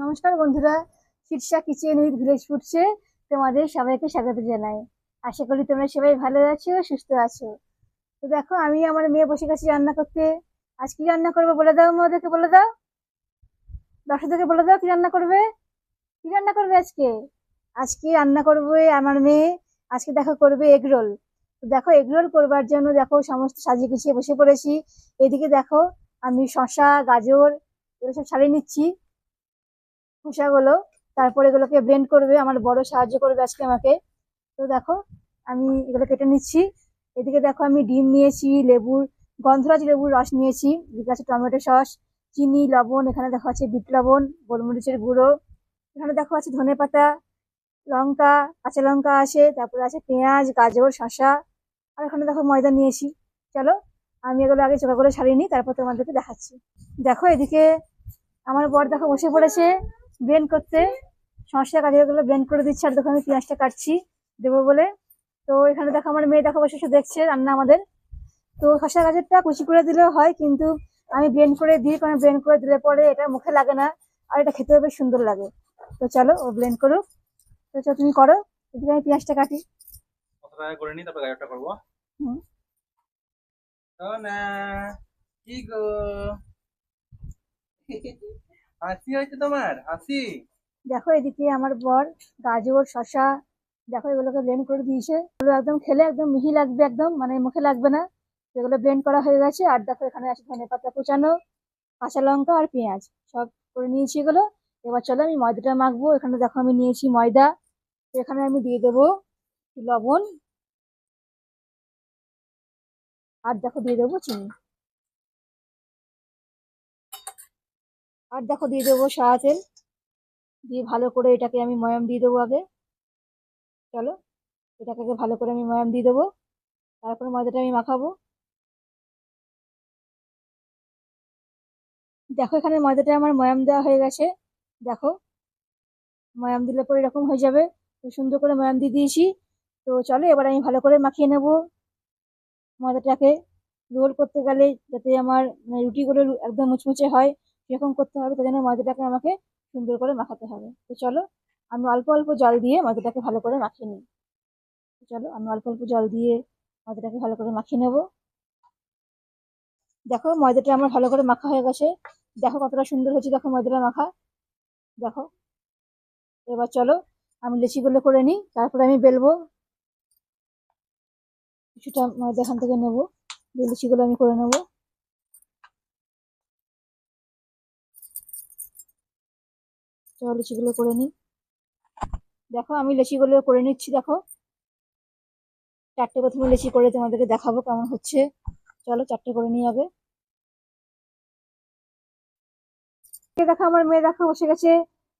নমস্কার বন্ধুরা, Shirsha kitchen with village ফুডসে তোমাদের সবাইকে স্বাগত জানাই। আশা করি তোমরা সবাই ভালো আছো, সুস্থ আছো। তো দেখো, আমি আমার মেয়ে বসে গেছি রান্না করতে। আজ কি রান্না করব বলে দাও ওদেরকে বলে দাও। দর্শকদেরকে বলে দাও, কি রান্না করবে? কি রান্না করবে আজকে? আজকে রান্না করবে আমার মেয়ে। আজকে দেখো, করবে এগ রোল। তো দেখো, এগ রোল করবার জন্য দেখো, সমস্ত সাজিয়ে গুছিয়ে বসে পড়েছি। এদিকে দেখো, আমি শশা গাজর, এগুলো সব ছাড়িয়ে নিচ্ছি। খোসাগুলো, তারপর এগুলোকে ব্লেন্ড করবে, আমার বড় সাহায্য করবে আজকে আমাকে। তো দেখো, আমি এগুলো কেটে নিচ্ছি। এদিকে দেখো, আমি ডিম নিয়েছি, লেবুর গন্ধরাজ লেবুর রস নিয়েছি, এদিকে আছে টমেটো সস, চিনি, লবণ, এখানে দেখো আছে বিট লবণ, গোলমরিচের গুঁড়ো, এখানে দেখো আছে ধনে পাতা, লঙ্কা, কাঁচা লঙ্কা আছে, তারপরে আছে পেঁয়াজ, গাজর, শসা, আর এখানে দেখো ময়দা নিয়েছি। চলো, আমি এগুলো আগে চোখা করে ছাড়িয়ে নিই, তারপর তোমাদেরকে দেখাচ্ছি। দেখো, এদিকে আমার বর দেখো বসে পড়েছে। ব্লেন্ড করতে। সমস্যা কাজে গুলো ব্লেন্ড করে দিচ্ছে। আর দেখো আমি পেঁয়াজটা কাটছি দেবো বলে। তো এখানে দেখো আমার মেয়ে দেখো বসে দেখছে রান্না আমাদের। তো শসা গাজরটা কুচি করে দিলেও হয় কিন্তু আমি ব্লেন্ড করে দিই কারণ ব্লেন্ড করে দিলে পরে এটা মুখে লাগে না আর এটা খেতেও বেশ সুন্দর লাগে। তো চলো ও ব্লেন্ড করুক। তো চলো তুমি করো এদিকে আমি পেঁয়াজটা কাটি। করে তারপর গাড়িটা করব। হুম। না কি গো? হাসি হয়েছে তোমার? হাসি? দেখো এদিকে আমার বর, গাজর শশা দেখো এগুলোকে ব্লেন্ড করে দিয়েছে। এগুলো একদম খেলে একদম মিহি লাগবে একদম মানে মুখে লাগবে না। এগুলো ব্লেন্ড করা হয়ে গেছে, আর দেখো এখানে আছে ধনে পাতা কুচানো, কাঁচা লঙ্কা আর পেঁয়াজ। সব করে নিয়েছি এগুলো। এবার চলো আমি ময়দাটা মাখবো। এখানে দেখো আমি নিয়েছি ময়দা। এখানে আমি দিয়ে দেবো লবণ। আর দেখো দিয়ে দেবো চিনি। আর দেখো দিয়ে দেবো সাদা তেল দিয়ে ভালো করে এটাকে আমি ময়াম দিয়ে দেবো আগে। চলো, এটাকে আগে ভালো করে আমি ময়াম দিয়ে দেবো। তারপরে ময়দাটা আমি মাখাবো। দেখো এখানে ময়দাটা আমার ময়াম দেওয়া হয়ে গেছে। দেখো, ময়াম দিলে পরে এরকম হয়ে যাবে। তো সুন্দর করে ময়াম দিয়ে দিয়েছি। তো চলো, এবার আমি ভালো করে মাখিয়ে নেব। ময়দাটাকে রোল করতে গেলে যাতে আমার মানে রুটিগুলো একদম মুচমুচে হয়। সেরকম করতে হবে তার জন্য ময়দাটাকে আমাকে সুন্দর করে মাখাতে হবে। তো চলো, আমি অল্প অল্প জল দিয়ে ময়দাটাকে ভালো করে মাখিয়ে নিই। চলো, আমি অল্প অল্প জল দিয়ে ময়দাটাকে ভালো করে মাখিয়ে নেব। দেখো, ময়দাটা আমার ভালো করে মাখা হয়ে গেছে। দেখো কতটা সুন্দর হয়েছে দেখো ময়দাটা মাখা। দেখো, এবার চলো, আমি লেচিগুলো করে নিই, তারপরে আমি বেলবো। কিছুটা ময়দা এখান থেকে নেব, লুচিগুলো আমি করে নেব। চলো লুচিগুলো করে নিই। দেখো আমি লুচিগুলো করে নিচ্ছি দেখো। চারটে প্রথমে লুচি করে তোমাদেরকে দেখাবো কেমন হচ্ছে। চলো চারটে করে নিই আগে এই দেখো আমার মেয়ে দেখো বসে গেছে।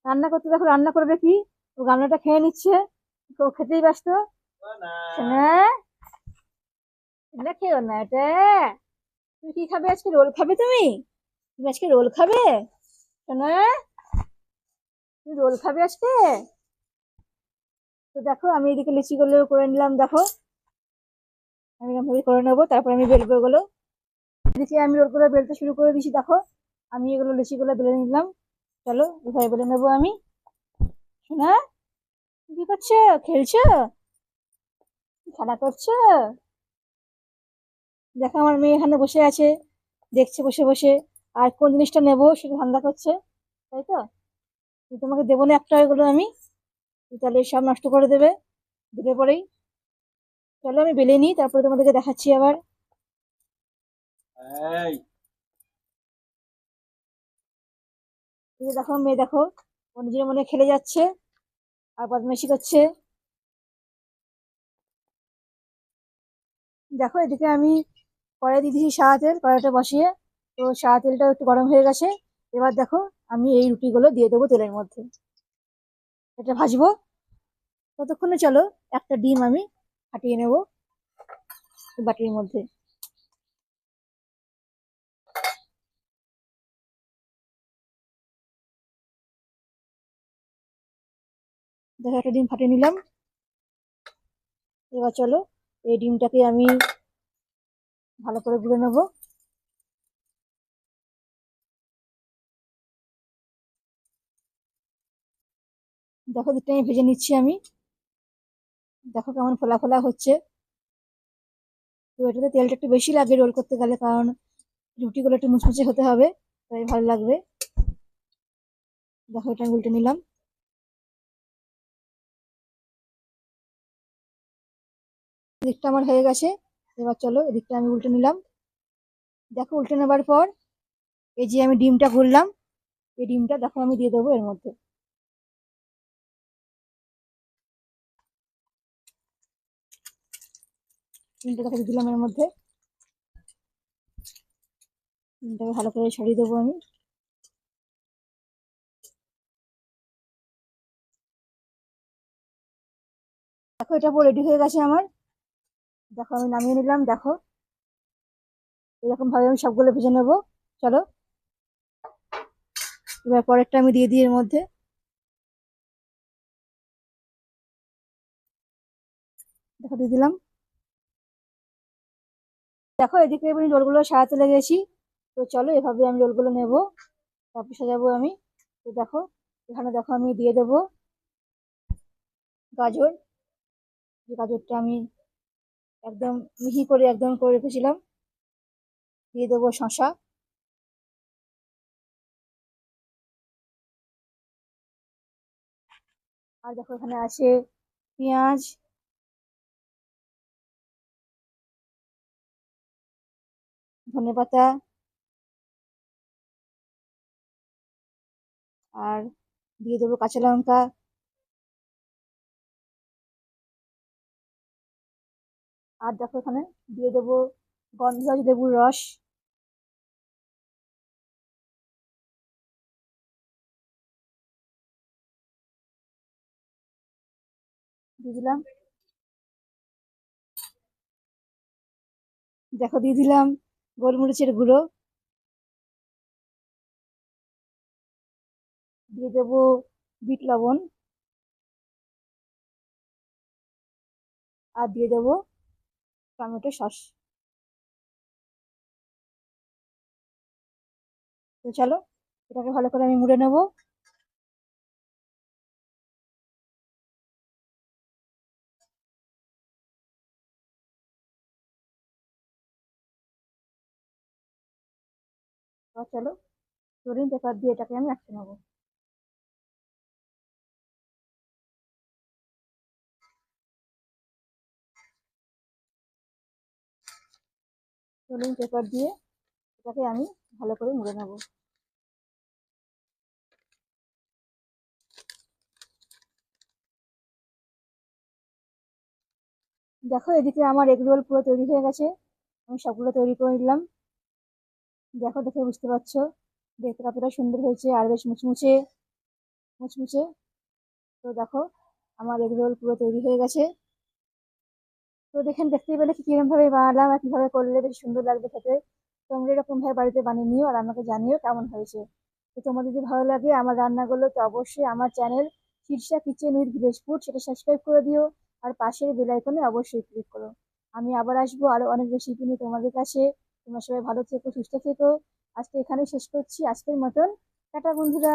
রান্না করতে দেখো রান্না করবে কি? ও গামলাটা খেয়ে নিচ্ছে। তো ও খেতেই ব্যস্ত। না শোনা খেও না এটা। তুমি কি খাবে আজকে? রোল খাবে তুমি? তুমি আজকে রোল খাবে? শোনা। তুমি রোল খাবে আজকে? তো দেখো, আমি এদিকে লিচিগুলো করে নিলাম, দেখো। আমি এরকম ভাবে করে নেব, তারপর আমি বেলবো এগুলো। এদিকে আমি রোলগুলো বেলতে শুরু করে দিয়েছি দেখো। আমি এগুলো লিচিগুলো বেলে নিলাম। চলো, এভাবে বেলে নেব আমি। শোনা কি করছ? খেলছো? খেলা করছ? দেখো, আমার মেয়ে এখানে বসে আছে। দেখছে, বসে বসে। আর কোন জিনিসটা নেব, সেটা ধান্দা করছে, তাই তো? তোমাকে দেবো না একটা এগুলো আমি তাহলে সব নষ্ট করে দেবে। দিলে পরেই। চলো আমি বেলে নিই তারপরে তোমাদেরকে দেখাচ্ছি আবার। দেখো মেয়ে দেখো ও নিজের মনে খেলে যাচ্ছে আর বদমাইশি করছে। দেখো এদিকে আমি কড়াই দিয়ে দিয়েছি সাদা তেল কড়াইটা বসিয়ে তো সাদা তেলটা একটু গরম হয়ে গেছে। এবার দেখো আমি এই রুটিগুলো দিয়ে দেবো তেলের মধ্যে। এটা ভাজবো। ততক্ষণে চলো, একটা ডিম আমি ফাটিয়ে নেব বাটির মধ্যে। দেখো, একটা ডিম ফাটিয়ে নিলাম। এবার চলো, এই ডিমটাকে আমি ভালো করে গুলে নেব। দেখো দিকটা আমি ভেজে নিচ্ছি আমি। দেখো কেমন ফোলা ফোলা হচ্ছে। তো এটাতে তেলটা একটু বেশি লাগে রোল করতে গেলে, কারণ রুটিগুলো একটু মুচমুচে হতে হবে, তাই ভালো লাগবে। দেখো এটা উল্টে নিলাম। এদিকটা আমার হয়ে গেছে, এবার চলো এদিকটা আমি উল্টে নিলাম। দেখো উল্টে নেবার পর এই যে আমি ডিমটা করলাম এই ডিমটা দেখো আমি দিয়ে দেবো এর মধ্যে। দেখো দিলাম এর মধ্যে। ডিমটাকে ভালো করে ছড়িয়ে দেবো আমি। দেখো, এটা পুরো রেডি হয়ে গেছে আমার। দেখো, আমি নামিয়ে নিলাম, দেখো। এরকম ভাবে আমি সবগুলো ভেজে নেব। চলো। এবার পরেরটা আমি দিয়ে দিই এর মধ্যে। দেখো, দিয়ে দিলাম। দেখো, এদিকে আমি রোলগুলো সাজাতে লেগেছি। তো চলো, এভাবে আমি রোলগুলো নেব। তারপর সাজাবো আমি। তো দেখো, এখানে দেখো আমি দিয়ে দেবো গাজর। যে গাজরটা আমি একদম মিহি করে একদম করে রেখেছিলাম, দিয়ে দেবো শশা আর দেখো, এখানে আছে পেঁয়াজ ধনেপাতা আর দিয়ে দেবো কাঁচা লঙ্কা। আর দেখো এখানে দিয়ে দেবো গন্ধরাজ লেবুর রস। দিয়ে দিলাম। দেখো দিয়ে দিলাম। গোলমরিচের গুঁড়ো দিয়ে দেবো বিট লবণ আর দিয়ে দেবো টমেটো সস। তো চলো, এটাকে ভালো করে আমি মুড়ে নেব। এবার চলো রোলিং পেপার দিয়ে এটাকে আমি আটকে নেব। পেপার দিয়ে এটাকে আমি ভালো করে মুড়ে নেব। দেখো এদিকে আমার এগ রোল পুরো তৈরি হয়ে গেছে, আমি সবগুলো তৈরি করে নিলাম। দেখো, দেখে বুঝতে পারছ? দেখতে কতটা সুন্দর হয়েছে আর বেশ মুচমুচে মুচমুচে। তো দেখো, আমার এগ রোল পুরো তৈরি হয়ে গেছে। তো দেখেন, দেখতেই পেলে কি কীরকম ভাবে বানালাম আর কীভাবে করলে বেশ সুন্দর লাগবে খেতে। তোমরা এরকমভাবে বাড়িতে বানিয়ে নিও আর আমাকে জানিও কেমন হয়েছে। তো তোমার যদি ভালো লাগে আমার রান্নাগুলো, তো অবশ্যই আমার channel Shirsha kitchen with village food সেটা সাবস্ক্রাইব করে দিও আর পাশের বেল আইকনে অবশ্যই ক্লিক করো। আমি আবার আসব আরও অনেক রেসিপি নিয়ে তোমাদের কাছে। তোমরা সবাই ভালো থেকো সুস্থ থেকো। আজকে এখানে শেষ করছি। আজকের মতন টাটা বন্ধুরা।